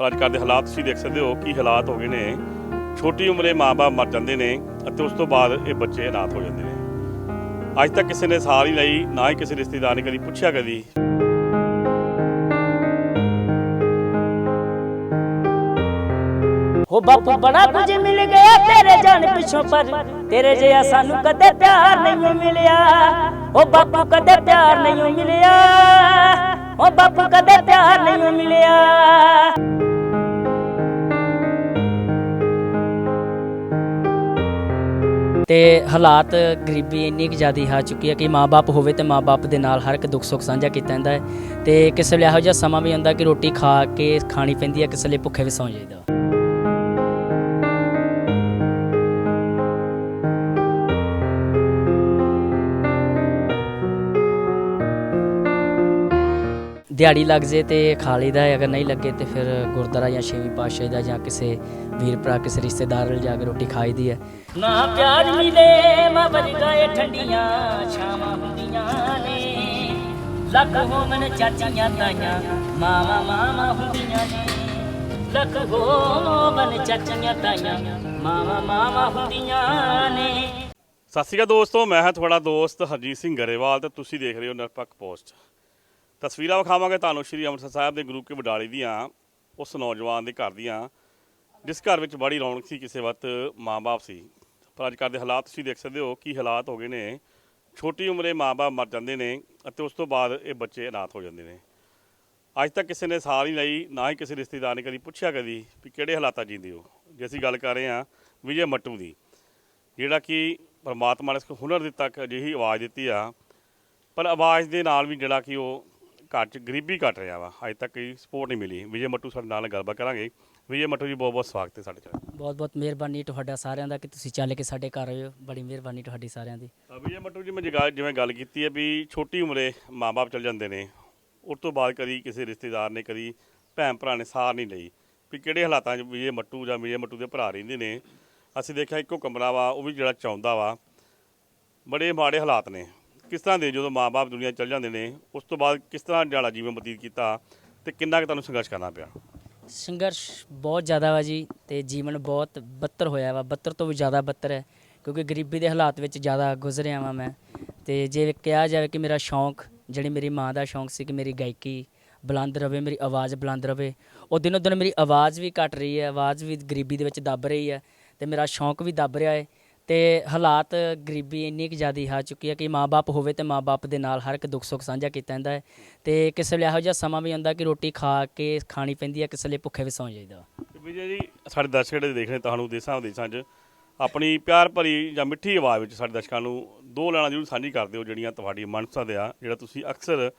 ਪਰ ਅੱਜ ਕੱਲ੍ਹ ਦੇ ਹਾਲਾਤ ਤੁਸੀਂ ਦੇਖ ਸਕਦੇ ਹੋ ਕੀ ਹਾਲਾਤ ਹੋ ਗਏ ਨੇ। ਛੋਟੀ ਉਮਰੇ ਮਾਪੇ ਮਰ ਜਾਂਦੇ ਨੇ ਅਤੇ ਉਸ ਤੋਂ ਬਾਅਦ ਇਹ ਬੱਚੇ ਅਨਾਥ ਹੋ ਜਾਂਦੇ ਨੇ। ਅੱਜ ਤੱਕ ਕਿਸੇ ਨੇ ਸਾਰ ਨਹੀਂ ਲਈ, ਨਾ ਹੀ ਕਿਸੇ ਰਿਸ਼ਤੇਦਾਰ ਨੇ ਕਦੀ ਪੁੱਛਿਆ ਕਦੀ। ਹੋ ਬਾਪੂ ਬੜਾ ਕੁਝ ਮਿਲ ਗਿਆ ਤੇਰੇ ਜਾਨ ਪਿੱਛੋਂ ਪਰ, ਤੇਰੇ ਜਿਹਾ ਸਾਨੂੰ ਕਦੇ ਪਿਆਰ ਨਹੀਂ ਮਿਲਿਆ। ਉਹ ਬਾਪੂ ਕਦੇ ਪਿਆਰ ਨਹੀਂ ਮਿਲਿਆ ਉਹ ਬਾਪੂ ਕਦੇ ਪਿਆਰ ਨਹੀਂ ਮਿਲਿਆ। ਤੇ ਹਾਲਾਤ ਗਰੀਬੀ ਇੰਨੀ ਕੁ ਜ਼ਿਆਦੀ ਆ ਚੁੱਕੀ ਹੈ ਕਿ ਮਾਪੇ ਹੋਵੇ ਤੇ ਮਾਪੇ ਦੇ ਨਾਲ ਹਰ ਇੱਕ ਦੁੱਖ ਸੁੱਖ ਸਾਂਝਾ ਕੀਤਾ ਜਾਂਦਾ ਹੈ। ਤੇ ਕਿਸੇ ਵੇਲੇ ਇਹੋ ਜਿਹਾ ਸਮਾਂ ਵੀ ਆਉਂਦਾ ਕਿ ਰੋਟੀ ਖਾ ਕੇ ਖਾਣੀ ਪੈਂਦੀ ਹੈ ਕਿਸੇ ਵੇਲੇ ਭੁੱਖੇ ਵੀ ਸੌਂ ਜਾਈਦਾ। ਦਿਹਾੜੀ ਲੱਗ ਜੇ ਤੇ ਖਾ ਲਈਦਾ ਹੈ ਅਗਰ ਨਹੀਂ ਲੱਗੇ ਤੇ ਫਿਰ ਗੁਰਦੁਆਰਾ ਜਾਂ ਛੇਵੀਂ ਪਾਤਸ਼ਾਹੀ ਦਾ ਜਾਂ ਕਿਸੇ ਵੀਰ ਭਰਾ ਕਿਸੇ ਰਿਸ਼ਤੇਦਾਰ ਨਾਲ ਜਾ ਕੇ ਰੋਟੀ ਖਾਈਦੀ ਹੈ। ਨਾ ਪਿਆਰ ਮਿਲੇ ਮਾ ਗਏ ਠੰਡੀਆਂ ਛਾਵਾਂ ਹੁੰਦੀਆਂ ਨੇ। ਲੱਖ ਹੋਵਨ ਚਾਚੀਆਂ ਤਾਈਆਂ ਮਾਵਾ ਮਾਵਾ ਹੁੰਦੀਆਂ ਨੇ। ਲੱਖ ਹੋਵਨ ਚਾਚੀਆਂ ਤਾਈਆਂ ਮਾਵਾ ਮਾਵਾ ਹੁੰਦੀਆਂ ਨੇ। ਸਤਿ ਸ਼੍ਰੀ ਅਕਾਲ ਦੋਸਤੋ ਮੈਂ ਹਾਂ ਤੁਹਾਡਾ ਦੋਸਤ ਹਰਜੀਤ ਸਿੰਘ ਗਰੇਵਾਲ ਤੇ ਤੁਸੀਂ ਦੇਖ ਰਹੇ ਹੋ ਨਿਰਪੱਖ ਪੋਸਟ। ਤਸਵੀਰਾਂ ਵਿਖਾਵਾਂਗੇ ਤੁਹਾਨੂੰ ਸ਼੍ਰੀ ਅੰਮ੍ਰਿਤਸਰ ਸਾਹਿਬ ਦੇ ਗੁਰੂ ਕੇ ਵਡਾਲੀ ਦੀਆਂ, ਉਸ ਨੌਜਵਾਨ ਦੇ ਘਰ ਦੀਆਂ, ਜਿਸ ਘਰ ਵਿੱਚ ਬੜੀ ਰੌਣਕ ਸੀ, ਕਿਸੇ ਵਕਤ ਮਾਂ-ਬਾਪ ਸੀ। ਪਰ ਅੱਜ ਕੱਲ੍ਹ ਦੇ ਹਾਲਾਤ ਤੁਸੀਂ ਦੇਖ ਸਕਦੇ ਹੋ ਕੀ ਹਾਲਾਤ ਹੋ ਗਏ ਨੇ। ਛੋਟੀ ਉਮਰੇ ਮਾਂ-ਬਾਪ ਮਰ ਜਾਂਦੇ ਨੇ ਅਤੇ ਉਸ ਤੋਂ ਬਾਅਦ ਇਹ ਬੱਚੇ ਅਨਾਥ ਹੋ ਜਾਂਦੇ ਨੇ। ਅੱਜ ਤੱਕ ਕਿਸੇ ਨੇ ਸਾਰ ਨਹੀਂ ਲਈ, ਨਾ ਹੀ ਕਿਸੇ ਰਿਸ਼ਤੇਦਾਰ ਨੇ ਕਦੀ ਪੁੱਛਿਆ ਕਦੀ ਵੀ ਕਿਹੜੇ ਹਾਲਾਤਾਂ 'ਚ ਜੀਂਦੇ ਹੋ। ਜੇ ਅਸੀਂ ਗੱਲ ਕਰ ਰਹੇ ਹਾਂ ਵਿਜੇ ਮੱਟੂ ਦੀ, ਜਿਹੜਾ ਕਿ ਪਰਮਾਤਮਾ ਨੇ ਇਸ ਹੁਨਰ ਦਿੱਤਾ ਕਿ ਅਜਿਹੀ ਆਵਾਜ਼ ਦਿੱਤੀ ਆ। ਪਰ ਆਵਾਜ਼ ਦੇ ਨਾਲ ਵੀ ਜਿਹੜਾ ਕਿ ਉਹ ਘਰ 'ਚ ਗਰੀਬੀ ਘਟ ਰਿਹਾ ਵਾ। ਅਜੇ ਤੱਕ ਕੋਈ ਸਪੋਰਟ ਨਹੀਂ ਮਿਲੀ। ਵਿਜੇ ਮੱਟੂ ਸਾਡੇ ਨਾਲ ਗੱਲਬਾਤ ਕਰਾਂਗੇ। ਵਿਜੇ ਮੱਟੂ ਜੀ ਬਹੁਤ ਬਹੁਤ ਸਵਾਗਤ ਹੈ ਸਾਡੇ ਚੈਨਲ ਬਹੁਤ ਬਹੁਤ ਮਿਹਰਬਾਨੀ ਤੁਹਾਡਾ ਸਾਰਿਆਂ ਦਾ ਕਿ ਤੁਸੀਂ ਚੱਲ ਕੇ ਸਾਡੇ ਘਰ ਆਏ ਹੋ ਬੜੀ ਮਿਹਰਬਾਨੀ ਤੁਹਾਡੀ ਸਾਰਿਆਂ ਦੀ। ਵਿਜੇ ਮੱਟੂ ਜੀ ਮੈਂ ਜਿਗਾ- ਜਿਵੇਂ ਗੱਲ ਕੀਤੀ ਹੈ ਵੀ ਛੋਟੀ ਉਮਰੇ ਮਾਪੇ ਚਲ ਜਾਂਦੇ ਨੇ। ਉਸ ਤੋਂ ਬਾਅਦ ਕਦੀ ਕਿਸੇ ਰਿਸ਼ਤੇਦਾਰ ਨੇ ਕਦੀ ਭੈਣ ਭਰਾ ਨੇ ਸਾਰ ਨਹੀਂ ਲਈ। ਵੀ ਕਿਹੜੇ ਹਾਲਾਤਾਂ 'ਚ ਵਿਜੇ ਮੱਟੂ ਜਾਂ ਵਿਜੇ ਮੱਟੂ ਦੇ ਭਰਾ ਰਹਿੰਦੇ ਨੇ? ਅਸੀਂ ਦੇਖਿਆ ਇੱਕੋ ਕਮਰਾ ਵਾ ਉਹ ਵੀ ਜਿਹੜਾ ਚਾਹੁੰਦਾ ਵਾ। ਬੜੇ ਮਾੜੇ ਹਾਲਾਤ ਨੇ। ਕਿਸ ਤਰ੍ਹਾਂ ਦੇ ਜਦੋਂ ਮਾਪੇ ਦੁਨੀਆ ਚਲ ਜਾਂਦੇ ਨੇ, ਉਸ ਤੋਂ ਬਾਅਦ ਕਿਸ ਤਰ੍ਹਾਂ ਜਿਹੜਾ ਜੀਵਨ ਬਤੀਤ ਕੀਤਾ ਤੇ ਕਿੰਨਾ ਕੁ ਤੁਹਾਨੂੰ ਸੰਘਰਸ਼ ਕਰਨਾ ਪਿਆ? ਸੰਘਰਸ਼ ਬਹੁਤ ਜ਼ਿਆਦਾ ਵਾ ਜੀ ਤੇ ਜੀਵਨ ਬਹੁਤ ਬੱਤਰ ਹੋਇਆ ਵਾ। ਬੱਤਰ ਤੋਂ ਵੀ ਜ਼ਿਆਦਾ ਬੱਤਰ ਹੈ, ਕਿਉਂਕਿ ਗਰੀਬੀ ਦੇ ਹਾਲਾਤ ਵਿੱਚ ਜ਼ਿਆਦਾ ਗੁਜ਼ਰਿਆ ਵਾਂ ਮੈਂ। ਤੇ ਜੇ ਕਿਹਾ ਜਾਵੇ ਕਿ ਮੇਰਾ ਸ਼ੌਂਕ, ਜਿਹੜੀ ਮੇਰੀ ਮਾਂ ਦਾ ਸ਼ੌਂਕ ਸੀ ਕਿ ਮੇਰੀ ਗਾਇਕੀ ਬੁਲੰਦ ਰਵੇ, ਮੇਰੀ ਆਵਾਜ਼ ਬੁਲੰਦ ਰਵੇ, ਉਹ ਦਿਨੋ ਦਿਨ ਮੇਰੀ ਆਵਾਜ਼ ਵੀ ਘਟ ਰਹੀ ਹੈ, ਆਵਾਜ਼ ਵੀ ਗਰੀਬੀ ਦੇ ਵਿੱਚ ਦੱਬ ਰਹੀ ਹੈ ਤੇ ਮੇਰਾ ਸ਼ੌਂਕ ਵੀ ਦੱਬ ਰਿਹਾ ਹੈ। ਤੇ ਹਾਲਾਤ ਗਰੀਬੀ ਇੰਨੀ ਕੁ ਜ਼ਿਆਦੀ ਆ ਚੁੱਕੀ ਹੈ ਕਿ ਮਾਪੇ ਹੋਵੇ ਤੇ ਮਾਪੇ ਦੇ ਨਾਲ ਹਰ ਇੱਕ ਦੁੱਖ ਸੁੱਖ ਸਾਂਝਾ ਕੀਤਾ ਜਾਂਦਾ ਹੈ ਤੇ ਕਿਸੇ ਵੇਲੇ ਇਹੋ ਜਿਹਾ ਸਮਾਂ ਵੀ ਹੁੰਦਾ ਕਿ ਰੋਟੀ ਖਾ ਕੇ ਖਾਣੀ ਪੈਂਦੀ ਹੈ ਕਿਸੇ ਵੇਲੇ ਭੁੱਖੇ ਵੀ ਸੌਂ ਜਾਈਦਾ ਤੇ ਵਿਜੇ ਜੀ ਸਾਡੇ ਦਰਸ਼ਕ ਜਿਹੜੇ ਦੇਖ ਰਹੇ ਤੁਹਾਨੂੰ ਦੇਸਾਂ ਵਿਦੇਸਾਂ 'ਚ ਆਪਣੀ ਪਿਆਰ ਭਰੀ ਜਾਂ ਮਿੱਠੀ ਆਵਾਜ਼ ਵਿੱਚ ਸਾਡੇ ਦਰਸ਼ਕਾਂ ਨੂੰ ਦੋ ਲੈਣਾ ਜ਼ਰੂਰ ਸਾਂਝੀ ਕਰਦੇ ਹੋ ਜਿਹੜੀਆਂ ਤੁਹਾਡੀ ਮਨਪਸੰਦ ਆ ਜਿਹੜਾ ਤੁਸੀਂ ਅਕਸਰ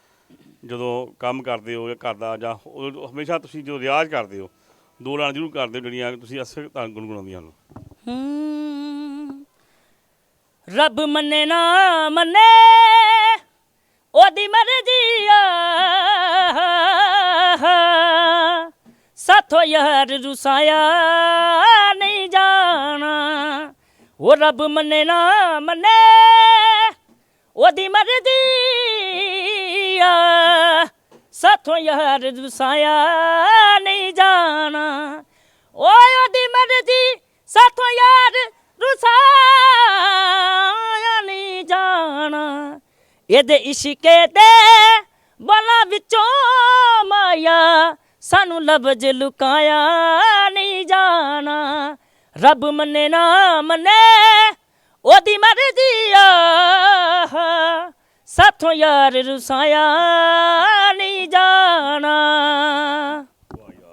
ਜਦੋਂ ਕੰਮ ਕਰਦੇ ਹੋ ਜਾਂ ਘਰ ਦਾ ਜਾਂ ਹਮੇਸ਼ਾ ਤੁਸੀਂ ਜੋ ਰਿਆਜ਼ ਕਰਦੇ ਹੋ ਦੋ ਲੈਣਾ ਜ਼ਰੂਰ ਕਰਦੇ ਹੋ ਜਿਹੜੀਆਂ ਤੁਸੀਂ ਅਕਸਰ ਤੁਹਾਨੂੰ ਗੁੰਗਣਾਉਂਦੀਆਂ ਹਨ ਹੂੰ। ਰੱਬ ਮੰਨੇ ਨਾ ਮੰਨੇ, ਉਹਦੀ ਮਰਜ਼ੀ ਆ। ਸਾਥੋਂ ਯਾਰ ਰੁਸਾਇਆ ਨਹੀਂ ਜਾਣਾ, ਉਹ ਰੱਬ ਮੰਨੇ ਨਾ ਮੰਨੇ, ਉਹਦੀ ਮਰਜ਼ੀ ਆ। ਸਾਥੋਂ ਯਾਰ ਰੁਸਾਇਆ ਨਹੀਂ ਜਾਣਾ, ਓਏ ਉਹਦੀ ਮਰਜ਼ੀ, ਸਾਥੋਂ ਯਾਰ ਰੁਸਾਇਆ ਨਹੀਂ ਜਾਣਾ। ਇਹਦੇ ਇਸ਼ਕੇ ਦੇ ਬਲਾ ਵਿੱਚੋਂ ਮਾਇਆ, ਸਾਨੂੰ ਲਫ਼ਜ਼ ਲੁਕਾਇਆ ਨਹੀਂ ਜਾਣਾ। ਰੱਬ ਮੰਨੇ ਨਾ ਮੰਨੇ, ਉਹਦੀ ਮਰਜ਼ੀ ਆ। ਸਾਥੋਂ ਯਾਰ ਰੁਸਾਇਆ ਨਹੀਂ ਜਾਣਾ।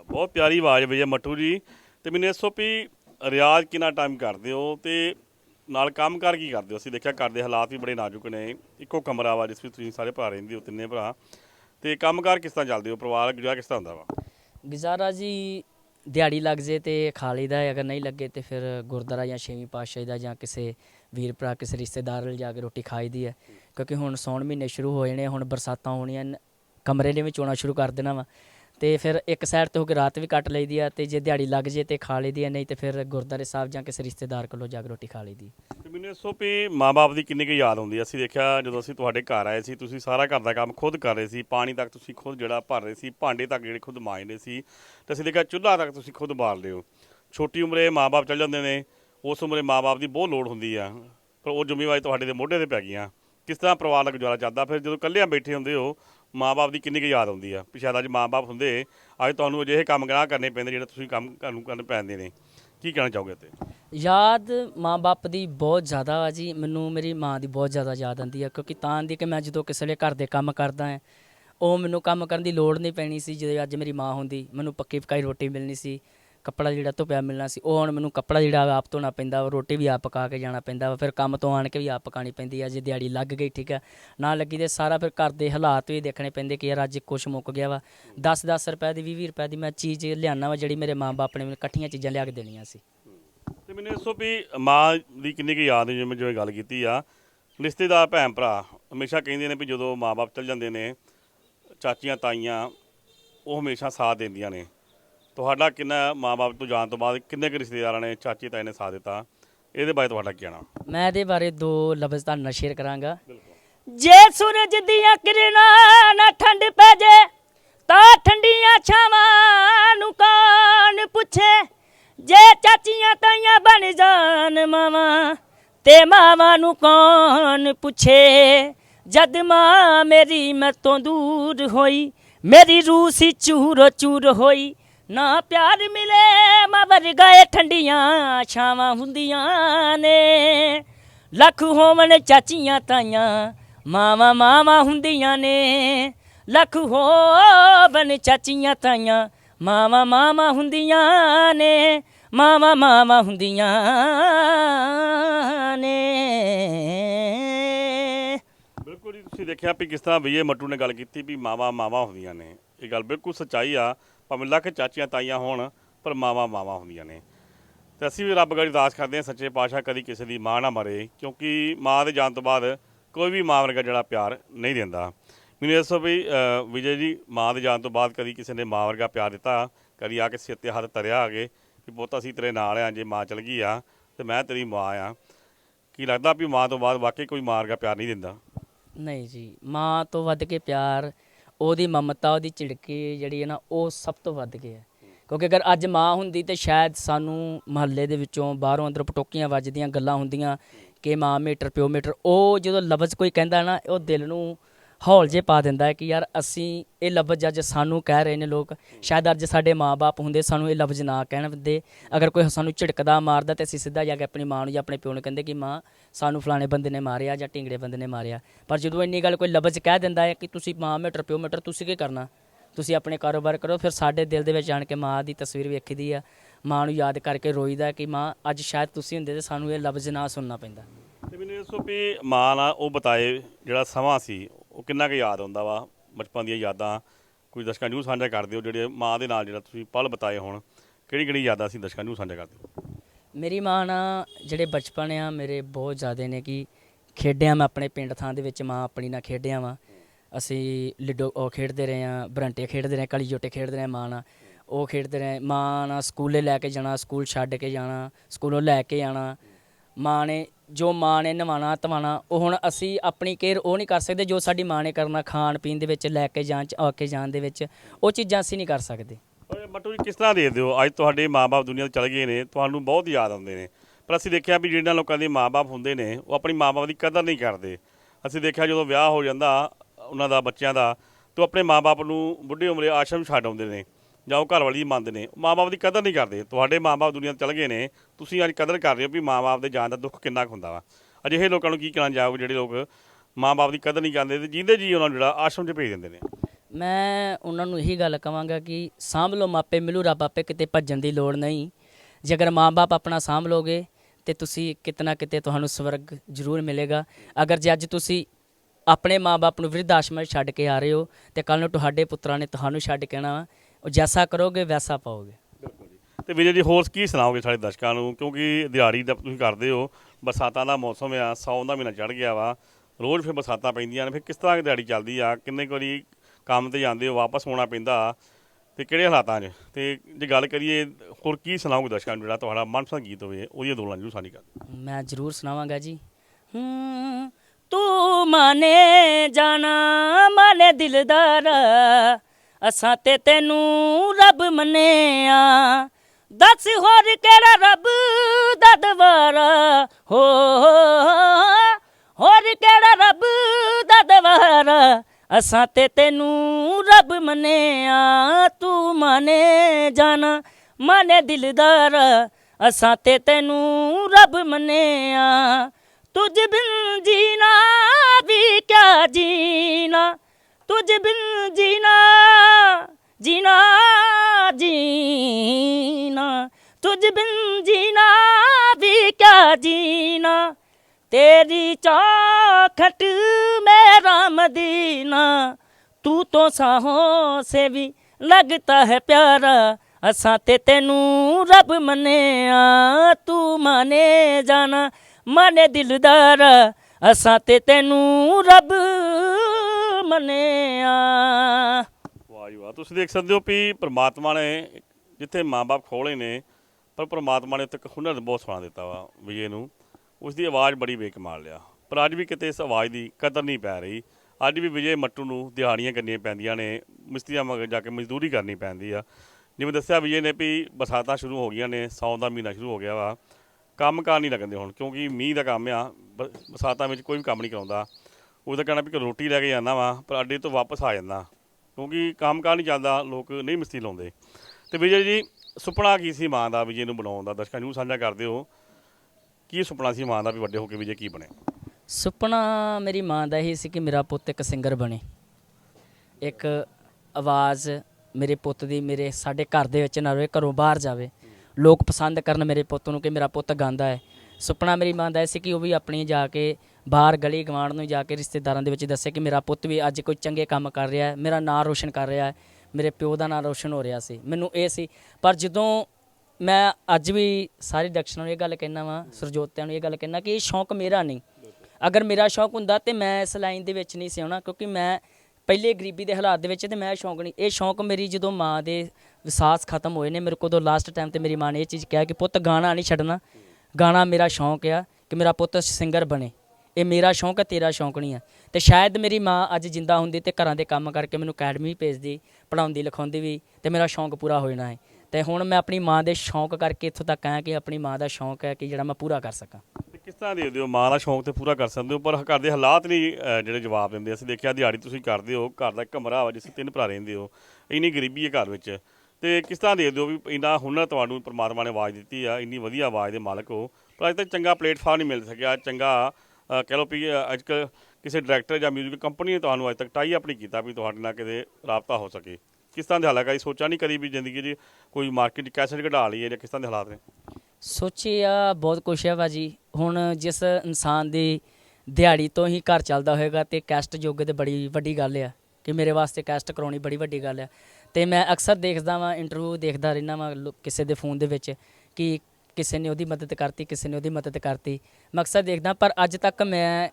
ਬਹੁਤ ਪਿਆਰੀ ਆਵਾਜ਼ ਵਿਜੇ ਮਟੂ ਜੀ। ਤੇ ਮੈਨੂੰ ਦੱਸੋ ਰਿਆਜ਼ ਕਿੰਨਾ ਟਾਈਮ ਕਰਦੇ ਹੋ ਤੇ ਨਾਲ ਕੰਮ ਕਰ ਕੀ ਕਰਦੇ ਹੋ? ਅਸੀਂ ਦੇਖਿਆ ਘਰ ਦੇ ਹਾਲਾਤ ਵੀ ਬੜੇ ਨਾਜ਼ੁਕ ਨੇ। ਇੱਕੋ ਕਮਰਾ ਵਾ ਜਿਸ ਵਿੱਚ ਤੁਸੀਂ ਸਾਰੇ ਭਰਾ ਰਹਿੰਦੇ ਹੋ, ਤਿੰਨੇ ਭਰਾ। ਤੇ ਕੰਮਕਾਰ ਕਿਸ ਤਰ੍ਹਾਂ ਚੱਲਦੇ ਹੋ? ਪਰਿਵਾਰ ਗੁਜ਼ਾਰਾ ਕਿਸ ਤਰ੍ਹਾਂ ਹੁੰਦਾ ਵਾ? ਗੁਜ਼ਾਰਾ ਜੀ ਦਿਹਾੜੀ ਲੱਗ ਜੇ ਤੇ ਖਾ ਲਈਦਾ ਹੈ, ਅਗਰ ਨਹੀਂ ਲੱਗੇ ਤੇ ਫਿਰ ਗੁਰਦੁਆਰਾ ਜਾਂ ਛੇਵੀਂ ਪਾਤਸ਼ਾਹੀ ਦਾ ਜਾਂ ਕਿਸੇ ਵੀਰ ਭਰਾ, ਕਿਸੇ ਰਿਸ਼ਤੇਦਾਰ ਨਾਲ ਜਾ ਕੇ ਰੋਟੀ ਖਾਈਦੀ ਹੈ। ਕਿਉਂਕਿ ਹੁਣ ਸੌਣ ਮਹੀਨੇ ਸ਼ੁਰੂ ਹੋ ਜਾਣੇ ਹੁਣ ਬਰਸਾਤਾਂ ਹੋਣੀਆਂ ਨ- ਕਮਰੇ ਨੇ ਵੀ ਚੋਣਾ ਸ਼ੁਰੂ ਕਰ ਦੇਣਾ ਵਾ। ਤੇ ਫਿਰ ਇੱਕ ਸਾਈਡ ਤੇ ਹੋ ਕੇ ਰਾਤ ਵੀ ਕੱਟ ਲਈਦੀ ਆ ਤੇ ਜੇ ਦਿਹਾੜੀ ਲੱਗ ਜੇ ਤੇ ਖਾ ਲਈਦੀ ਆ, ਨਹੀਂ ਤੇ ਫਿਰ ਗੁਰਦਾਰੇ ਸਾਹਿਬ ਜਾਂ ਕਿਸੇ ਰਿਸ਼ਤੇਦਾਰ ਕੋਲੋਂ ਜਾ ਕੇ ਰੋਟੀ ਖਾ ਲਈਦੀ। ਤੇ ਮੈਨੂੰ ਦੱਸੋ ਵੀ ਮਾਪੇ ਦੀ ਕਿੰਨੀ ਕੁ ਯਾਦ ਆਉਂਦੀ ਹੈ ਅਸੀਂ ਦੇਖਿਆ ਜਦੋਂ ਅਸੀਂ ਤੁਹਾਡੇ ਘਰ ਆਏ ਸੀ, ਤੁਸੀਂ ਸਾਰਾ ਘਰ ਦਾ ਕੰਮ ਖੁਦ ਕਰ ਰਹੇ ਸੀ, ਪਾਣੀ ਤੱਕ ਤੁਸੀਂ ਖੁਦ ਜਿਹੜਾ ਭਰ ਰਹੇ ਸੀ, ਭਾਂਡੇ ਤੱਕ ਜਿਹੜੇ ਖੁਦ ਮਾਂਜਦੇ ਸੀ ਤੇ ਅਸੀਂ ਦੇਖਿਆ ਚੁੱਲ੍ਹਾ ਤੱਕ ਤੁਸੀਂ ਖੁਦ ਬਾਲਦੇ ਹੋ। ਛੋਟੀ ਉਮਰੇ ਮਾਪੇ ਚੱਲ ਜਾਂਦੇ ਨੇ, ਉਸ ਉਮਰੇ ਮਾਪੇ ਦੀ ਬਹੁਤ ਲੋੜ ਹੁੰਦੀ ਆ, ਪਰ ਉਹ ਜ਼ਿੰਮੇਵਾਰੀ ਤੁਹਾਡੇ ਦੇ ਮੋਢੇ ਤੇ ਪੈ ਗਈਆਂ। ਕਿਸ ਤਰ੍ਹਾਂ ਪਰਿਵਾਰ ਦਾ ਗੁਜ਼ਾਰਾ ਚੱਲਦਾ? ਫਿਰ ਜਦੋਂ ਇਕੱਲਿਆਂ ਬੈਠੇ ਹੁੰਦੇ ਹੋ ਮਾਪੇ ਦੀ ਕਿੰਨੀ ਕੁ ਯਾਦ ਆਉਂਦੀ ਆ ਵੀ ਸ਼ਾਇਦ ਅੱਜ ਮਾਪੇ ਹੁੰਦੇ, ਅੱਜ ਤੁਹਾਨੂੰ ਅਜਿਹੇ ਕੰਮ ਗਾਹ ਕਰਨੇ ਪੈਂਦੇ ਜਿਹੜੇ ਤੁਸੀਂ ਕੰਮ ਤੁਹਾਨੂੰ ਕਰਨੇ ਪੈਂਦੇ ਨੇ। ਕੀ ਕਹਿਣਾ ਚਾਹੋਗੇ ਤੇ ਯਾਦ ਮਾਂ-ਬਾਪ ਦੀ ਬਹੁਤ ਜ਼ਿਆਦਾ ਆ ਜੀ। ਮੈਨੂੰ ਮੇਰੀ ਮਾਂ ਦੀ ਬਹੁਤ ਜ਼ਿਆਦਾ ਯਾਦ ਆਉਂਦੀ ਆ, ਕਿਉਂਕਿ ਤਾਂ ਆਂਦੀ ਕਿ ਮੈਂ ਜਦੋਂ ਕਿਸੇ ਵੇਲੇ ਘਰ ਦੇ ਕੰਮ ਕਰਦਾ ਹਾਂ ਉਹ ਮੈਨੂੰ ਕੰਮ ਕਰਨ ਦੀ ਲੋੜ ਨਹੀਂ ਪੈਣੀ ਸੀ, ਜਦੋਂ ਅੱਜ ਮੇਰੀ ਮਾਂ ਹੁੰਦੀ, ਮੈਨੂੰ ਪੱਕੀ ਪਕਾਈ ਰੋਟੀ ਮਿਲਣੀ ਸੀ। ਕੱਪੜਾ ਜਿਹੜਾ ਧੁੱਪਿਆ ਮਿਲਣਾ ਸੀ, ਉਹ ਹੁਣ ਮੈਨੂੰ ਕੱਪੜਾ ਜਿਹੜਾ ਆਪ ਧੋਣਾ ਪੈਂਦਾ ਵਾ ਰੋਟੀ ਵੀ ਆਪ ਪਕਾ ਕੇ ਜਾਣਾ ਪੈਂਦਾ ਵਾ, ਫਿਰ ਕੰਮ ਤੋਂ ਆਣ ਕੇ ਵੀ ਆਪ ਪਕਾਣੀ ਪੈਂਦੀ ਆ, ਜੇ ਦਿਹਾੜੀ ਲੱਗ ਗਈ, ਠੀਕ ਆ। ਨਾ ਲੱਗੀ ਤੇ ਸਾਰਾ ਫਿਰ ਘਰ ਦੇ ਹਾਲਾਤ ਵੀ ਦੇਖਣੇ ਪੈਂਦੇ ਕਿ ਯਾਰ ਅੱਜ ਕੁਛ ਮੁੱਕ ਗਿਆ ਵਾ। 10-10 ਰੁਪਏ ਦੀ 20-20 ਰੁਪਏ ਦੀ ਮੈਂ ਚੀਜ਼ ਲਿਆਣਾ ਵਾ ਜਿਹੜੀ ਮੇਰੇ ਮਾਂ-ਬਾਪ ਨੇ ਮੈਨੂੰ ਇਕੱਠੀਆਂ ਚੀਜ਼ਾਂ ਲਿਆ ਕੇ ਦੇਣੀਆਂ ਸੀ। ਤੇ ਮੈਨੂੰ ਦੱਸੋ ਵੀ ਮਾਂ ਦੀ ਕਿੰਨੀ ਕੁ ਯਾਦ ਹੈ ਜਿਵੇਂ ਜਿਵੇਂ ਗੱਲ ਕੀਤੀ ਆ, ਰਿਸ਼ਤੇਦਾਰ ਭੈਣ ਭਰਾ ਹਮੇਸ਼ਾ ਕਹਿੰਦੇ ਨੇ ਵੀ ਜਦੋਂ ਮਾਂ ਬਾਪ ਚੱਲ ਜਾਂਦੇ ਨੇ ਚਾਚੀਆਂ ਤਾਈਆਂ ਉਹ ਹਮੇਸ਼ਾ ਸਾਥ ਦਿੰਦੀਆਂ ਨੇ। ਤੁਹਾਡਾ ਕਿੰਨਾ ਮਾਪੇ ਤੋਂ ਜਾਣ ਤੋਂ ਬਾਅਦ ਕਿੰਨੇ ਕੁ ਰਿਸ਼ਤੇਦਾਰਾਂ ਨੇ ਚਾਚੀ ਤਾਏ ਨੇ ਸਾਥ ਦਿੱਤਾ? ਇਹਦੇ ਬਾਰੇ ਤੁਹਾਡਾ ਕੀ ਕਹਿਣਾ? ਮੈਂ ਇਹਦੇ ਬਾਰੇ ਦੋ ਲਫ਼ਜ਼ ਤੁਹਾਨੂੰ ਨਾਲ ਸ਼ੇਅਰ ਕਰਾਂਗਾ। ਜੇ ਸੂਰਜ ਦੀਆਂ ਕਿਰਨਾਂ ਨਾ ਠੰਡ ਪੈ ਜੇ ਤਾਂ ਠੰਡੀਆਂ ਛਾਵਾਂ ਨੂੰ ਕੌਣ ਪੁੱਛੇ? ਜੇ ਚਾਚੀਆਂ ਤਾਈਆਂ ਬਣ ਜਾਣ ਮਾਵਾਂ ਤੇ ਮਾਵਾਂ ਨੂੰ ਕੌਣ ਪੁੱਛੇ? ਜਦ ਮਾਂ ਮੇਰੀ ਮੈਂ ਤੋਂ ਦੂਰ ਹੋਈ ਮੇਰੀ ਰੂਹ ਸੀ ਚੂਰੋ ਚੂਰ ਹੋਈ ਨਾ ਪਿਆਰ ਮਿਲੇ ਮਾਂ ਵਰਗਾਏ ਠੰਡੀਆਂ ਛਾਵਾਂ ਹੁੰਦੀਆਂ ਨੇ। ਲੱਖ ਹੋਵਣ ਚਾਚੀਆਂ ਤਾਈਆਂ, ਮਾਵਾਂ ਮਾਵਾਂ ਹੁੰਦੀਆਂ ਨੇ। ਲੱਖ ਹੋਵਣ ਚਾਚੀਆਂ ਤਾਈਆਂ, ਮਾਵਾਂ ਮਾਵਾਂ ਹੁੰਦੀਆਂ ਨੇ। ਮਾਵਾਂ ਮਾਵਾਂ ਹੁੰਦੀਆਂ ਨੇ। ਬਿਲਕੁਲ ਜੀ, ਤੁਸੀਂ ਦੇਖਿਆ ਵੀ ਕਿਸ ਤਰ੍ਹਾਂ ਵਿਜੇ ਮੱਟੂ ਨੇ ਗੱਲ ਕੀਤੀ ਵੀ ਮਾਵਾ ਮਾਵਾ ਹੁੰਦੀਆਂ ਨੇ। ਇਹ ਗੱਲ ਬਿਲਕੁਲ ਸੱਚਾਈ ਆ। ਭਾਵੇਂ ਲੱਖ, ਚਾਚੀਆਂ ਤਾਈਆਂ ਹੋਣ, ਪਰ ਮਾਵਾ ਮਾਵਾ ਹੁੰਦੀਆਂ ਨੇ। ਤੇ ਅਸੀਂ ਵੀ ਰੱਬ ਗੜੀ ਅਰਦਾਸ ਕਰਦੇ ਹਾਂ, ਸੱਚੇ ਪਾਤਸ਼ਾਹ ਕਦੀ ਕਿਸੇ ਦੀ ਮਾਂ ਨਾ ਮਰੇ, ਕਿਉਂਕਿ ਮਾਂ ਦੇ ਜਾਣ ਤੋਂ ਬਾਅਦ ਕੋਈ ਵੀ ਮਾਂ ਵਰਗਾ ਜਿਹੜਾ ਪਿਆਰ ਨਹੀਂ ਦਿੰਦਾ। ਮੈਨੂੰ ਇਹ ਦੱਸੋ ਵੀ ਵਿਜੇ ਜੀ, ਮਾਂ ਦੇ ਜਾਣ ਤੋਂ ਬਾਅਦ ਕਦੀ ਕਿਸੇ ਨੇ ਮਾਂ ਵਰਗਾ ਪਿਆਰ ਦਿੱਤਾ? ਕਦੀ ਆ ਕੇ ਸਿਰ ਤੇ ਹੱਥ ਤਰਿਆ ਆ ਗਏ ਕਿ ਪੁੱਤ, ਅਸੀਂ ਤੇਰੇ ਨਾਲ ਆ, ਜੇ ਮਾਂ ਚਲ ਗਈ ਆ, ਤੇ ਮੈਂ ਤੇਰੀ ਮਾਂ ਆ। ਕੀ ਲੱਗਦਾ ਵੀ ਮਾਂ ਤੋਂ ਬਾਅਦ ਵਾਕਈ ਕੋਈ ਮਾਂ ਵਰਗਾ ਪਿਆਰ ਨਹੀਂ ਦਿੰਦਾ? ਨਹੀਂ ਜੀ, ਮਾਂ ਤੋਂ ਵੱਧ ਕੇ ਪਿਆਰ ਉਹਦੀ ਮਮਤਾ, ਉਹਦੀ ਝਿੜਕੀ ਜਿਹੜੀ ਹੈ ਨਾ, ਉਹ ਸਭ ਤੋਂ ਵੱਧ ਗਈ ਹੈ। ਕਿਉਂਕਿ ਅਗਰ ਅੱਜ ਮਾਂ ਹੁੰਦੀ ਤੇ ਸ਼ਾਇਦ ਸਾਨੂੰ ਮਹੱਲੇ ਦੇ ਵਿੱਚੋਂ ਬਾਹਰੋਂ ਅੰਦਰੋਂ ਪਟੋਕੀਆਂ ਵੱਜਦੀਆਂ, ਗੱਲਾਂ ਹੁੰਦੀਆਂ ਕਿ ਮਾਂ ਮੀਟਰ, ਪਿਓ ਮੀਟਰ, ਉਹ ਜਦੋਂ ਲਫ਼ਜ਼ ਕੋਈ ਕਹਿੰਦਾ ਨਾ, ਉਹ ਦਿਲ ਨੂੰ ਹੌਲ ਜੇ ਪਾ ਦਿੰਦਾ ਹੈ ਕਿ ਯਾਰ ਅਸੀਂ ਇਹ ਲਫ਼ਜ਼ ਅੱਜ ਸਾਨੂੰ ਕਹਿ ਰਹੇ ਨੇ ਲੋਕ, ਸ਼ਾਇਦ ਅੱਜ ਸਾਡੇ ਮਾਪੇ ਹੁੰਦੇ ਸਾਨੂੰ ਇਹ ਲਫ਼ਜ਼ ਨਾ ਕਹਿਣ ਦਿੰਦੇ ਅਗਰ ਕੋਈ ਸਾਨੂੰ ਝਿੜਕਦਾ, ਮਾਰਦਾ ਤੇ ਅਸੀਂ ਸਿੱਧਾ ਜਾ ਕੇ ਆਪਣੀ ਮਾਂ ਨੂੰ ਜਾਂ ਆਪਣੇ ਪਿਓ ਨੂੰ ਕਹਿੰਦੇ ਕਿ ਮਾਂ, ਸਾਨੂੰ ਫਲਾਣੇ ਬੰਦੇ ਨੇ ਮਾਰਿਆ ਜਾਂ ਢਿੰਗੜੇ ਬੰਦੇ ਨੇ ਮਾਰਿਆ। ਪਰ ਜਦੋਂ ਇੰਨੀ ਗੱਲ ਕੋਈ ਲਫ਼ਜ਼ ਕਹਿ ਦਿੰਦਾ ਹੈ ਕਿ ਤੁਸੀਂ ਮਾਂ ਮੀਟਰ ਪਿਓ ਮੀਟਰ ਤੁਸੀਂ ਕੀ ਕਰਨਾ? ਤੁਸੀਂ ਆਪਣੇ ਕਾਰੋਬਾਰ ਕਰੋ, ਫਿਰ ਸਾਡੇ ਦਿਲ ਦੇ ਵਿੱਚ ਆਣ ਕੇ ਮਾਂ ਦੀ ਤਸਵੀਰ ਵੇਖੀਦੀ ਆ। ਮਾਂ ਨੂੰ ਯਾਦ ਕਰਕੇ ਰੋਈਦਾ ਕਿ ਮਾਂ, ਅੱਜ ਸ਼ਾਇਦ ਤੁਸੀਂ ਹੁੰਦੇ ਤੇ ਸਾਨੂੰ ਇਹ ਲਫ਼ਜ਼ ਨਾ ਸੁਣਨਾ ਪੈਂਦਾ। ਤੇ ਮੈਨੂੰ ਇਹ ਦੱਸੋ ਵੀ ਮਾਂ ਨਾਲ ਉਹ ਬਤਾਏ ਜਿਹੜਾ ਸਮਾਂ ਸੀ ਉਹ ਕਿੰਨਾ ਕੁ ਯਾਦ ਆਉਂਦਾ ਵਾ ਬਚਪਨ ਦੀਆਂ ਯਾਦਾਂ? ਕੋਈ ਦਰਸ਼ਕਾਂ ਨੂੰ ਸਾਂਝਾ ਕਰ ਦਿਓ, ਜਿਹੜੇ ਮਾਂ ਦੇ ਨਾਲ ਜਿਹੜਾ ਤੁਸੀਂ ਪਲ ਬਤਾਏ ਹੋਣ, ਕਿਹੜੀ ਕਿਹੜੀ ਯਾਦਾਂ ਸੀ ਦਰਸ਼ਕਾਂ ਨੂੰ ਸਾਂਝਾ ਕਰ ਦਿਓ? ਮੇਰੀ ਮਾਂ ਨਾਲ ਜਿਹੜੇ ਬਚਪਨ ਆ, ਮੇਰੇ ਬਹੁਤ ਜ਼ਿਆਦੇ ਨੇ ਕਿ ਖੇਡਿਆ ਮੈਂ ਆਪਣੇ ਪਿੰਡ ਥਾਂ ਦੇ ਵਿੱਚ, ਮਾਂ ਆਪਣੀ ਨਾਲ ਖੇਡਿਆ ਵਾਂ। ਅਸੀਂ ਲਿਡੋ ਉਹ ਖੇਡਦੇ ਰਹੇ ਆ ਬਰੰਟੇ ਖੇਡਦੇ ਰਹੇ, ਕਲੀ ਜੋਟੇ ਖੇਡਦੇ ਰਹੇ, ਮਾਂ ਨਾਲ। ਉਹ ਖੇਡਦੇ ਰਹੇ, ਮਾਂ ਨਾਲ ਸਕੂਲੇ ਲੈ ਕੇ ਜਾਣਾ, ਸਕੂਲ ਛੱਡ ਕੇ ਜਾਣਾ, ਸਕੂਲੋਂ ਲੈ ਕੇ ਆਣਾ। ਮਾਂ ਨੇ, ਜੋ ਮਾਂ ਨੇ ਨਵਾਣਾ ਧਵਾਣਾ ਉਹ ਹੁਣ ਅਸੀਂ ਆਪਣੀ ਕੇਅਰ ਉਹ ਨਹੀਂ ਕਰ ਸਕਦੇ ਜੋ ਸਾਡੀ ਮਾਂ ਨੇ ਕਰਨਾ ਖਾਣ ਪੀਣ ਦੇ ਵਿੱਚ, ਲੈ ਕੇ ਜਾਣ ਚ, ਆ ਕੇ ਜਾਣ ਦੇ ਵਿੱਚ, ਉਹ ਚੀਜ਼ਾਂ ਅਸੀਂ ਨਹੀਂ ਕਰ ਸਕਦੇ। ਓਏ ਜੀ, ਕਿਸ ਤਰ੍ਹਾਂ ਦੇਖਦੇ ਹੋ ਅੱਜ ਤੁਹਾਡੇ ਮਾਪੇ ਦੁਨੀਆ ਤੋਂ ਚਲੇ ਗਏ ਨੇ, ਤੁਹਾਨੂੰ ਬਹੁਤ ਯਾਦ ਆਉਂਦੇ ਨੇ। ਪਰ ਅਸੀਂ ਦੇਖਿਆ ਵੀ ਜਿਹਨਾਂ ਲੋਕਾਂ ਦੇ ਮਾਪੇ ਹੁੰਦੇ ਨੇ, ਉਹ ਆਪਣੀ ਮਾਪੇ ਦੀ ਕਦਰ ਨਹੀਂ ਕਰਦੇ। ਅਸੀਂ ਦੇਖਿਆ ਜਦੋਂ ਵਿਆਹ ਹੋ ਜਾਂਦਾ, ਉਹਨਾਂ ਦਾ, ਬੱਚਿਆਂ ਦਾ, ਤਾਂ ਆਪਣੇ ਮਾਪੇ ਨੂੰ ਬੁੱਢੀ ਉਮਰੇ ਆਸ਼ਰਮ ਛੱਡ ਆਉਂਦੇ ਨੇ। ਜਾਂ ਉਹ ਘਰ ਵਾਲੀ ਮੰਨਦੇ ਨੇ ਮਾਪੇ ਦੀ ਕਦਰ ਨਹੀਂ ਕਰਦੇ। ਤੁਹਾਡੇ ਮਾਪੇ ਦੁਨੀਆ ਤੋਂ ਚਲੇ ਗਏ ਨੇ, ਤੁਸੀਂ ਅੱਜ ਕਦਰ ਕਰ ਰਹੇ ਹੋ ਵੀ ਮਾਪੇ ਦੇ ਜਾਣ ਦਾ ਦੁੱਖ ਕਿੰਨਾ ਕੁ ਹੁੰਦਾ ਵਾ। ਅਜਿਹੇ ਲੋਕਾਂ ਨੂੰ ਕੀ ਕਹਿਣਾ ਚਾਹੋਗੇ ਜਿਹੜੇ ਲੋਕ ਮਾਪੇ ਦੀ ਕਦਰ ਨਹੀਂ ਕਰਦੇ ਤੇ ਜਿੰਦੇ ਜੀ ਉਹਨਾਂ ਨੂੰ ਜਿਹੜਾ ਆਸ਼ਰਮ 'ਚ ਭੇਜ ਦਿੰਦੇ ਨੇ? ਮੈਂ ਉਹਨਾਂ ਨੂੰ ਇਹੀ ਗੱਲ ਕਵਾਂਗਾ ਕਿ ਸਾਂਭ ਲਓ ਮਾਪੇ, ਮਿਲੂ ਰੱਬ ਆਪੇ, ਕਿਤੇ ਭੱਜਣ ਦੀ ਲੋੜ ਨਹੀਂ। ਜੇ ਅਗਰ ਮਾਂ-ਬਾਪ ਆਪਣਾ ਸਾਂਭ ਲੋਗੇ ਤੇ ਤੁਸੀਂ ਕਿਤਨਾ ਕਿਤੇ ਤੁਹਾਨੂੰ ਸਵਰਗ ਜ਼ਰੂਰ ਮਿਲੇਗਾ। ਅਗਰ ਜੇ ਅੱਜ ਤੁਸੀਂ ਆਪਣੇ ਮਾਂ-ਬਾਪ ਨੂੰ ਵਿਰਧ ਆਸ਼ਰਮ ਵਿੱਚ ਛੱਡ ਕੇ ਆ ਰਹੇ ਹੋ, ਤੇ ਕੱਲ ਨੂੰ ਤੁਹਾਡੇ ਪੁੱਤਰਾਂ ਨੇ ਤੁਹਾਨੂੰ ਛੱਡ ਕੇ ਆਉਣਾ ਉਹ ਜੈਸਾ ਕਰੋਗੇ ਵੈਸਾ ਪਾਓਗੇ। ਬਿਲਕੁਲ ਜੀ। ਤੇ ਵਿਜੇ ਜੀ ਹੋਰ ਕੀ ਸੁਣਾਓਗੇ ਸਾਡੇ ਦਰਸ਼ਕਾਂ ਨੂੰ? ਕਿਉਂਕਿ ਦਿਹਾੜੀ ਦਾ ਤੁਸੀਂ ਕਰਦੇ ਹੋ ਬਰਸਾਤਾਂ ਦਾ ਮੌਸਮ ਆ ਸੌਣ ਦਾ ਮਹੀਨਾ ਚੜ ਗਿਆ ਵਾ ਰੋਜ਼ ਫਿਰ ਬਰਸਾਤਾਂ ਪੈਂਦੀਆਂ ਨੇ ਫਿਰ ਕਿਸ ਤਰ੍ਹਾਂ ਦੀ ਦਿਹਾੜੀ ਚੱਲਦੀ ਆ? ਕਿੰਨੇ ਕੁ ਵਾਰੀ ਕੰਮ ਤੇ ਜਾਂਦੇ ਹੋ ਵਾਪਸ ਆਉਣਾ ਪੈਂਦਾ? ਤੇ ਕਿਹੜੇ ਹਾਲਾਤਾਂ 'ਚ? ਤੇ ਜੇ ਗੱਲ ਕਰੀਏ ਹੋਰ ਕੀ ਸੁਣਾਓਗੇ ਦਰਸ਼ਕਾਂ ਨੂੰ ਜਿਹੜਾ ਤੁਹਾਡਾ ਮਨਪਸੰਦ ਗੀਤ ਹੋਵੇ? ਉਹਦੀਆਂ ਦੋ ਲਾਈਨਾਂ ਜਰੂਰ ਸਾਂਝੀ ਕਰ ਮੈਂ ਜ਼ਰੂਰ ਸੁਣਾਵਾਂਗਾ ਜੀ। ਹੂੰ ਤੂੰ ਮਾਨੇ ਜਾਣਾ ਮਾਨੇ ਦਿਲਦਾਰ। ਅਸਾਂ ਤੇ ਤੈਨੂੰ ਰੱਬ ਮੰਨਿਆ। ਦੱਸ ਹੋਰ ਕਿਹੜਾ ਰੱਬ ਦਾ ਦਵਾਰਾ? ਹੋ, ਹੋਰ ਕਿਹੜਾ ਰੱਬ ਦਾ ਦਵਾਰਾ? ਅਸਾਂ ਤੇ ਤੈਨੂੰ ਰੱਬ ਮੰਨਿਆ, ਤੂੰ ਮਾਨੇ ਜਾਣਾ, ਮਾਨੇ ਦਿਲਦਾਰ। ਅਸਾਂ ਤੇ ਤੈਨੂੰ ਰੱਬ ਮੰਨਿਆ, ਤੁਝ ਬਿਨ ਜੀਣਾ ਵੀ ਕਿਆ ਜੀਣਾ? तुझ बिन जीना जीना जीना तुझ बिन जीना भी क्या जीना तेरी चौखट मेरा मदीना तू तो साहों से भी लगता है प्यारा असा ते तेनू रब मनेया तू माने जाना माने दिलदारा असा ते तेनू रब ਮੰਨਿਆ। ਵਾਹ ਜੀ ਵਾਹ। ਤੁਸੀਂ ਦੇਖ ਸਕਦੇ ਹੋ ਵੀ ਪ੍ਰਮਾਤਮਾ ਨੇ ਜਿੱਥੇ ਮਾਪੇ ਖੋਲੇ ਨੇ, ਪਰ ਪ੍ਰਮਾਤਮਾ ਨੇ ਤੱਕ ਹੁਨਰ ਬਹੁਤ ਸੋਹਣਾ ਦਿੱਤਾ ਵਾ ਵਿਜੇ ਨੂੰ। ਉਸ ਦੀ ਆਵਾਜ਼ ਬੜੀ ਬੇਕਮਾਲ ਲਿਆ ਪਰ ਅੱਜ ਵੀ ਕਿਤੇ ਇਸ ਆਵਾਜ਼ ਦੀ ਕਦਰ ਨਹੀਂ ਪੈ ਰਹੀ। ਅੱਜ ਵੀ ਵਿਜੇ ਮੱਟੂ ਨੂੰ ਦਿਹਾੜੀਆਂ ਕਰਨੀਆਂ ਪੈਂਦੀਆਂ ਨੇ, ਮਿਸਤਰੀਆਂ ਮਗਰ ਜਾ ਕੇ ਮਜ਼ਦੂਰੀ ਕਰਨੀ ਪੈਂਦੀ ਆ। ਜਿਵੇਂ ਦੱਸਿਆ ਵਿਜੇ ਨੇ ਵੀ ਬਰਸਾਤਾਂ ਸ਼ੁਰੂ ਹੋ ਗਈਆਂ ਨੇ, ਸੌਣ ਦਾ ਮਹੀਨਾ ਸ਼ੁਰੂ ਹੋ ਗਿਆ ਵਾ। ਕੰਮ ਕਾਰ ਨਹੀਂ ਲੱਗਦੇ ਹੁਣ, ਕਿਉਂਕਿ ਮੀਂਹ ਦਾ ਕੰਮ ਆ। ਬਰਸਾਤਾਂ ਵਿੱਚ ਕੋਈ ਵੀ ਕੰਮ ਨਹੀਂ ਕਰਾਉਂਦਾ। ਉਹਦਾ ਕਹਿਣਾ ਵੀ ਕਿ ਰੋਟੀ ਲੈ ਕੇ ਜਾਂਦਾ ਵਾ, ਪਰ ਅੱਡੇ ਤੋਂ ਵਾਪਸ ਆ ਜਾਂਦਾ। ਕਿਉਂਕਿ ਕੰਮ ਕਾਰ ਨਹੀਂ ਚੱਲਦਾ, ਲੋਕ ਨਹੀਂ ਮਿਸਤਰੀ ਲਾਉਂਦੇ। ਤੇ ਵਿਜੇ ਜੀ ਸੁਪਨਾ ਕੀ ਸੀ ਮਾਂ ਦਾ ਵਿਜੇ ਨੂੰ ਬਣਾਉਣ ਦਾ, ਦਰਸ਼ਕਾਂ ਨੂੰ ਸਾਂਝਾ ਕਰਦੇ ਹੋ ਕੀ ਸੁਪਨਾ ਸੀ ਮਾਂ ਦਾ ਵੀ ਵੱਡੇ ਹੋ ਕੇ ਵਿਜੇ ਕੀ ਬਣੇ ਸੁਪਨਾ ਮੇਰੀ ਮਾਂ ਦਾ ਇਹ ਸੀ ਕਿ ਮੇਰਾ ਪੁੱਤ ਇੱਕ ਸਿੰਗਰ ਬਣੇ। ਇੱਕ ਆਵਾਜ਼ ਮੇਰੇ ਪੁੱਤ ਦੀ ਮੇਰੇ ਸਾਡੇ ਘਰ ਦੇ ਵਿੱਚ ਨਾ ਰਹੇ ਘਰੋਂ ਬਾਹਰ ਜਾਵੇ। ਲੋਕ ਪਸੰਦ ਕਰਨ ਮੇਰੇ ਪੁੱਤ ਨੂੰ ਕਿ ਮੇਰਾ ਪੁੱਤ ਗਾਉਂਦਾ ਹੈ। ਸੁਪਨਾ ਮੇਰੀ ਮਾਂ ਦਾ ਇਹ ਸੀ ਕਿ ਉਹ ਵੀ ਆਪਣੀ ਜਾ ਕੇ ਬਾਹਰ ਗਲੀ ਗਵਾਂਢ ਨੂੰ ਜਾ ਕੇ ਰਿਸ਼ਤੇਦਾਰਾਂ ਦੇ ਵਿੱਚ ਦੱਸਿਆ ਕਿ ਮੇਰਾ ਪੁੱਤ ਵੀ ਅੱਜ ਕੋਈ ਚੰਗੇ ਕੰਮ ਕਰ ਰਿਹਾ ਹੈ, ਮੇਰਾ ਨਾਂ ਰੋਸ਼ਨ ਕਰ ਰਿਹਾ ਹੈ, ਮੇਰੇ ਪਿਓ ਦਾ ਨਾਂ ਰੋਸ਼ਨ ਹੋ ਰਿਹਾ ਸੀ। ਮੈਨੂੰ ਇਹ ਸੀ, ਪਰ ਜਦੋਂ ਮੈਂ ਅੱਜ ਵੀ ਸਾਰੀ ਦਕਸ਼ਨਾਂ ਨੂੰ ਇਹ ਗੱਲ ਕਹਿਣਾ ਵਾਂ, ਸਰਜੋਤਿਆਂ ਨੂੰ ਇਹ ਗੱਲ ਕਹਿਣਾ ਕਿ ਇਹ ਸ਼ੌਂਕ ਮੇਰਾ ਨਹੀਂ। ਅਗਰ ਮੇਰਾ ਸ਼ੌਂਕ ਹੁੰਦਾ ਤੇ ਮੈਂ ਇਸ ਲਾਈਨ ਦੇ ਵਿੱਚ ਨਹੀਂ ਸੀ ਆਉਣਾ ਕਿਉਂਕਿ ਮੈਂ ਪਹਿਲੇ ਗਰੀਬੀ ਦੇ ਹਾਲਾਤ ਦੇ ਵਿੱਚ ਤੇ ਮੈਂ ਸ਼ੌਂਕ ਨਹੀਂ। ਇਹ ਸ਼ੌਂਕ ਮੇਰੀ ਜਦੋਂ ਮਾਂ ਦੇ ਵਿਸਾਸ ਖਤਮ ਹੋਏ ਨੇ, ਮੇਰੇ ਕੋਲ ਤੋਂ ਲਾਸਟ ਟਾਈਮ ਤੇ ਮੇਰੀ ਮਾਂ ਨੇ ਇਹ ਚੀਜ਼ ਕਿਹਾ ਕਿ ਪੁੱਤ ਗਾਣਾ ਨਹੀਂ ਛੱਡਣਾ, ਗਾਣਾ ਮੇਰਾ ਸ਼ੌਂਕ ਆ ਕਿ ਮੇਰਾ ਪੁੱਤ ਸਿੰਗਰ ਬਣੇ। ਇਹ ਮੇਰਾ ਸ਼ੌਂਕ ਹੈ ਤੇਰਾ ਸ਼ੌਂਕ ਨਹੀਂ ਹੈ। ਤੇ ਸ਼ਾਇਦ ਮੇਰੀ ਮਾਂ ਅੱਜ ਜਿੰਦਾ ਹੁੰਦੀ ਤੇ ਘਰਾਂ ਦੇ ਕੰਮ ਕਰਕੇ ਮੈਨੂੰ ਅਕੈਡਮੀ ਭੇਜਦੀ ਪੜਾਉਂਦੀ ਲਿਖਾਉਂਦੀ ਵੀ ਤੇ ਮੇਰਾ ਸ਼ੌਂਕ ਪੂਰਾ ਹੋ ਜਾਣਾ ਹੈ। ਤੇ ਹੁਣ ਮੈਂ ਆਪਣੀ ਮਾਂ ਦੇ ਸ਼ੌਂਕ ਕਰਕੇ ਇੱਥੋਂ ਤੱਕ ਆਇਆ ਕਿ ਆਪਣੀ ਮਾਂ ਦਾ ਸ਼ੌਂਕ ਹੈ ਕਿ ਜਿਹੜਾ ਮੈਂ ਪੂਰਾ ਕਰ ਸਕਾਂ। ਕਿਸ ਤਰ੍ਹਾਂ ਦੇਖਦੇ ਹੋ ਮਾਂ ਦਾ ਸ਼ੌਂਕ ਤੇ ਪੂਰਾ ਕਰ ਸਕਦੇ ਹੋ ਪਰ ਘਰ ਦੇ ਹਾਲਾਤ ਨਹੀਂ ਅਹ, ਜਿਹੜੇ ਜਵਾਬ ਦਿੰਦੇ। ਅਸੀਂ ਦੇਖਿਆ ਦਿਹਾੜੀ ਤੁਸੀਂ ਕਰਦੇ ਹੋ ਘਰ ਦਾ ਇੱਕ ਕਮਰਾ ਵਾ ਜਿਸ 'ਚ ਤਿੰਨ ਭਰਾ ਰਹਿੰਦੇ ਹੋ ਇੰਨੀ ਗਰੀਬੀ ਹੈ ਘਰ ਵਿੱਚ। ਤੇ ਕਿਸ ਤਰ੍ਹਾਂ ਦੇਖਦੇ ਹੋ ਵੀ ਇੰਨਾ ਹੁਨਰ ਤੁਹਾਨੂੰ ਪਰਮਾਤਮਾ ਨੇ ਆਵਾਜ਼ ਦਿੱਤੀ ਆ ਇੰਨੀ ਵਧੀਆ ਆਵਾਜ਼ ਦੇ ਮਾਲਕ ਹੋ ਪਰ ਅੱਜ ਤੱਕ ਚੰਗਾ ਪਲੇਟਫਾਰਮ ਨਹੀਂ ਮਿਲ ਸਕਿਆ ਚੰਗਾ ਕਹਿ ਲਓ ਵੀ ਅੱਜ ਕੱਲ੍ਹ ਕਿਸੇ ਡਾਇਰੈਕਟਰ ਜਾਂ 뮤직 ਕੰਪਨੀ ਨੇ ਤੁਹਾਨੂੰ ਅੱਜ ਤੱਕ ਟਾਈ ਅਪ ਨਹੀਂ ਕੀਤਾ ਵੀ ਤੁਹਾਡੇ ਨਾਲ ਕਿਤੇ ਰਾਬਤਾ ਹੋ ਸਕੇ। ਕਿਸ ਤਰ੍ਹਾਂ ਦੇ ਹਾਲਾਤ ਕਦੀ ਸੋਚਿਆ ਨਹੀਂ ਕਰੀ ਵੀ ਜ਼ਿੰਦਗੀ 'ਚ ਕੋਈ ਮਾਰਕੀਟ ਕੈਸਟ ਕਢਾ ਲਈਏ ਜਾਂ ਕਿਸ ਤਰ੍ਹਾਂ ਦੇ ਹਾਲਾਤ ਨੇ? ਸੋਚਿਆ ਬਹੁਤ ਕੁਛ ਹੈ ਭਾਜੀ। ਹੁਣ ਜਿਸ ਇਨਸਾਨ ਦੀ ਦਿਹਾੜੀ ਤੋਂ ਹੀ ਘਰ ਚੱਲਦਾ ਹੋਏਗਾ ਤੇ ਕੈਸਟ ਯੁੱਗ ਤੇ ਬੜੀ ਵੱਡੀ ਗੱਲ ਆ ਕਿ ਮੇਰੇ ਵਾਸਤੇ ਕੈਸਟ ਕਰਾਉਣੀ ਬੜੀ ਵੱਡੀ ਗੱਲ ਆ। ਤੇ ਮੈਂ ਅਕਸਰ ਦੇਖਦਾ ਵਾਂ ਇੰਟਰਵਿਊ ਦੇਖਦਾ ਰਹਿਣਾ ਵਾਂ ਲੋ- ਕਿਸੇ ਦੇ ਫੋਨ ਦੇ ਵਿੱਚ ਕਿ ਕਿਸੇ ਨੇ ਉਹਦੀ ਮਦਦ ਕਰਤੀ, ਕਿਸੇ ਨੇ ਉਹਦੀ ਮਦਦ ਕਰਤੀ। ਮੈਂ ਅਕਸਰ ਦੇਖਦਾ ਪਰ ਅੱਜ ਤੱਕ ਮੈਂ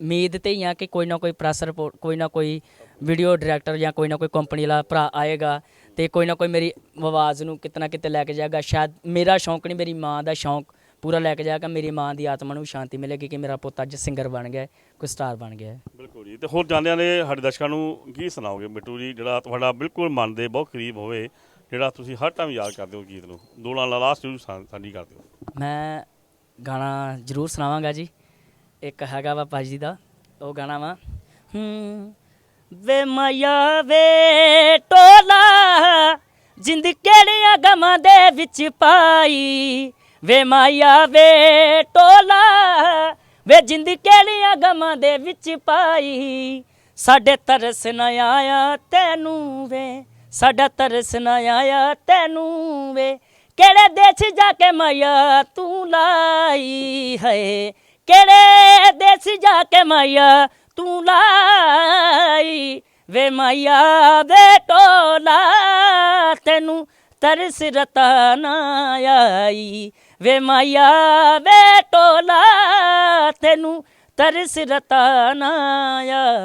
ਉਮੀਦ ਤੇ ਹੀ ਆ ਕਿ ਕੋਈ ਨਾ ਕੋਈ ਪ੍ਰੈਸ ਰਿਪੋਰਟ ਕੋਈ ਨਾ ਕੋਈ ਵੀਡੀਓ ਡਾਇਰੈਕਟਰ ਜਾਂ ਕੋਈ ਨਾ ਕੋਈ ਕੰਪਨੀ ਵਾਲਾ ਭਰਾ ਆਏਗਾ ਤੇ ਕੋਈ ਨਾ ਕੋਈ ਮੇਰੀ ਆਵਾਜ਼ ਨੂੰ ਕਿਤਨਾ ਕਿਤੇ ਲੈ ਕੇ ਜਾਏਗਾ। ਸ਼ਾਇਦ ਮੇਰਾ ਸ਼ੌਂਕ ਨਹੀਂ ਮੇਰੀ ਮਾਂ ਦਾ ਸ਼ੌਂਕ ਪੂਰਾ ਲੈ ਕੇ ਜਾਏਗਾ। ਮੇਰੀ ਮਾਂ ਦੀ ਆਤਮਾ ਨੂੰ ਸ਼ਾਂਤੀ ਮਿਲੇਗੀ ਕਿ ਮੇਰਾ ਪੁੱਤ ਅੱਜ ਸਿੰਗਰ ਬਣ ਗਿਆ ਕੋਈ ਸਟਾਰ ਬਣ ਗਿਆ। ਬਿਲਕੁਲ ਜੀ। ਤੇ ਹੋਰ ਜਾਂਦਿਆਂ ਨੇ ਸਾਡੇ ਦਰਸ਼ਕਾਂ ਨੂੰ ਕੀ ਸੁਣਾਓਗੇ? ਮਿੱਟੂ ਜੀ ਜਿਹੜਾ ਤੁਹਾਡਾ ਬਿਲਕੁਲ ਮਨ ਦੇ ਬਹੁਤ ਕਰੀਬ ਹੋਵੇ ਜਿਹੜਾ ਤੁਸੀਂ ਹਰ ਟਾਈਮ ਯਾਦ ਕਰਦੇ ਹੋ ਗੀਤ ਨੂੰ। ਦੋ ਲਾਸਟ ਨੂੰ ਸਾਂਝੀ ਕਰਦੇ ਹੋ ਮੈਂ ਗਾਣਾ ਜ਼ਰੂਰ ਸੁਣਾਵਾਂਗਾ ਜੀ। ਇੱਕ ਹੈਗਾ ਵਾ ਭਾਜੀ ਦਾ, ਉਹ ਗਾਣਾ ਵਾ, ਹੂੰ, ਵੇ ਮਾਇਆ ਵੇ ਟੋਲਾ, ਜਿੰਦ ਕਿਹੜਿਆਂ ਗਮਾਂ ਦੇ ਵਿੱਚ ਪਾਈ। ਵੇ ਮਾਇਆ ਵੇ ਟੋਲਾ, ਵੇ ਜਿੰਦ ਕਿਹੜਿਆਂ ਗਮਾਂ ਦੇ ਵਿੱਚ ਪਾਈ। ਸਾਡੇ ਤਰਸ ਨਾ ਆਇਆ ਤੈਨੂੰ ਵੇ, ਸਾਡਾ ਤਰਸ ਨਾ ਆਇਆ ਤੈਨੂੰ ਵੇ ਕਿਹੜੇ ਦੇਸ਼ ਜਾ ਕੇ ਮਾਇਆ ਤੂੰ ਲਾਈ ਹੈ ਕਿਹੜੇ ਦੇਸ਼ ਜਾ ਕੇ ਮਾਇਆ ਤੂੰ ਲਾਈ? ਵੇ ਮਾਇਆ ਵੇ ਟੋਲਾ, ਤੈਨੂੰ ਤਰਸ ਰਤਾ ਨਾ ਆਈ। ਵੇ ਮਾਇਆ ਵੇ ਟੋਲਾ, ਤੈਨੂੰ ਤਰਸ ਰਤਾ ਨਾ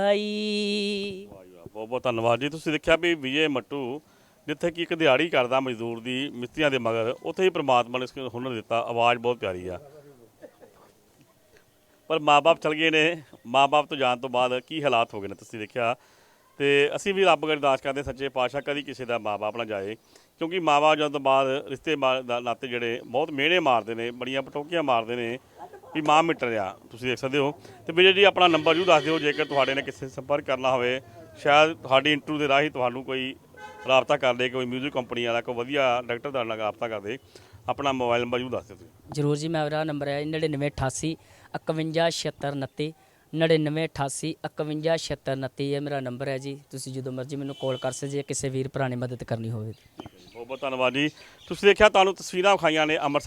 ਆਈ। ਬਹੁਤ ਬਹੁਤ ਧੰਨਵਾਦ ਜੀ। ਤੁਸੀਂ ਦੇਖਿਆ ਵੀ ਵਿਜੇ ਮੱਟੂ ਜਿੱਥੇ ਕਿ ਇੱਕ ਦਿਹਾੜੀ ਕਰਦਾ ਮਜ਼ਦੂਰ ਦੀ ਮਿਸਤਰੀਆਂ ਦੇ ਮਗਰ ਉੱਥੇ ਹੀ ਪ੍ਰਮਾਤਮਾ ਨੇ ਇਸ ਨੂੰ ਹੁਨਰ ਦਿੱਤਾ, ਆਵਾਜ਼ ਬਹੁਤ ਪਿਆਰੀ ਆ। ਪਰ ਮਾਪੇ ਚਲ ਗਏ ਨੇ। ਮਾਪੇ ਤੋਂ ਜਾਣ ਤੋਂ ਬਾਅਦ ਕੀ ਹਾਲਾਤ ਹੋ ਗਏ ਨੇ ਤੁਸੀਂ ਦੇਖਿਆ? ਤੇ ਅਸੀਂ ਵੀ ਰੱਬ ਅੱਗੇ ਅਰਦਾਸ ਕਰਦੇ ਸੱਚੇ ਪਾਤਸ਼ਾਹ ਕਦੀ ਕਿਸੇ ਦਾ ਮਾਪੇ ਨਾ ਜਾਏ, ਕਿਉਂਕਿ ਮਾਪੇ ਜਾਣ ਤੋਂ ਬਾਅਦ ਰਿਸ਼ਤੇ ਮਾ- ਦਾ, ਨਾਤੇ ਜਿਹੜੇ ਬਹੁਤ ਮਿਹਣੇ ਮਾਰਦੇ ਨੇ, ਬੜੀਆਂ ਪਟੋਕੀਆਂ ਮਾਰਦੇ ਨੇ ਵੀ ਮਾਂ ਮਿਟ ਰਿਹਾ। ਤੁਸੀਂ ਦੇਖ ਸਕਦੇ ਹੋ। ਤੇ ਵਿਜੇ ਜੀ, ਆਪਣਾ ਨੰਬਰ ਜਰੂਰ ਦੱਸ ਦਿਓ, ਜੇਕਰ ਤੁਹਾਡੇ ਨੇ ਕਿਸੇ ਸੰਪਰਕ ਕਰਨਾ ਹੋਵੇ, ਸ਼ਾਇਦ ਤੁਹਾਡੀ ਇੰਟਰਵਿਊ ਦੇ ਰਾਹੀਂ ਤੁਹਾਨੂੰ ਕੋਈ ਰਾਬਤਾ ਕਰ ਲੇ ਕੋਈ 뮤직 ਕੰਪਨੀ ਵਾਲਾ ਕੋਈ ਵਧੀਆ ਡਾਇਰੈਕਟਰ ਤੁਹਾਡੇ ਨਾਲ ਰਾਬਤਾ ਕਰ ਦੇ। ਆਪਣਾ ਮੋਬਾਈਲ ਨੰਬਰ ਜਰੂਰ ਦੱਸ ਦਿਓ ਤੁਸੀਂ। ਜਰੂਰ ਜੀ ਮੇਰਾ ਨੰਬਰ ਹੈ 9988 517629 9988 517629 ਇਹ ਮੇਰਾ ਨੰਬਰ ਹੈ ਜੀ। ਤੁਸੀਂ ਜਦੋਂ ਮਰਜ਼ੀ ਮੈਨੂੰ ਕਾਲ ਕਰ ਸਕਦੇ ਜੇ ਕਿਸੇ ਵੀਰ ਭਰਾ ਨੇ ਮਦਦ ਕਰਨੀ ਹੋਵੇ। ਬਹੁਤ ਬਹੁਤ ਧੰਨਵਾਦ ਜੀ। ਤੁਸੀਂ ਦੇਖਿਆ ਤੁਹਾਨੂੰ ਤਸਵੀਰਾਂ ਵਿਖਾਈਆਂ ਨੇ ਅੰਮ੍ਰਿਤਸਰ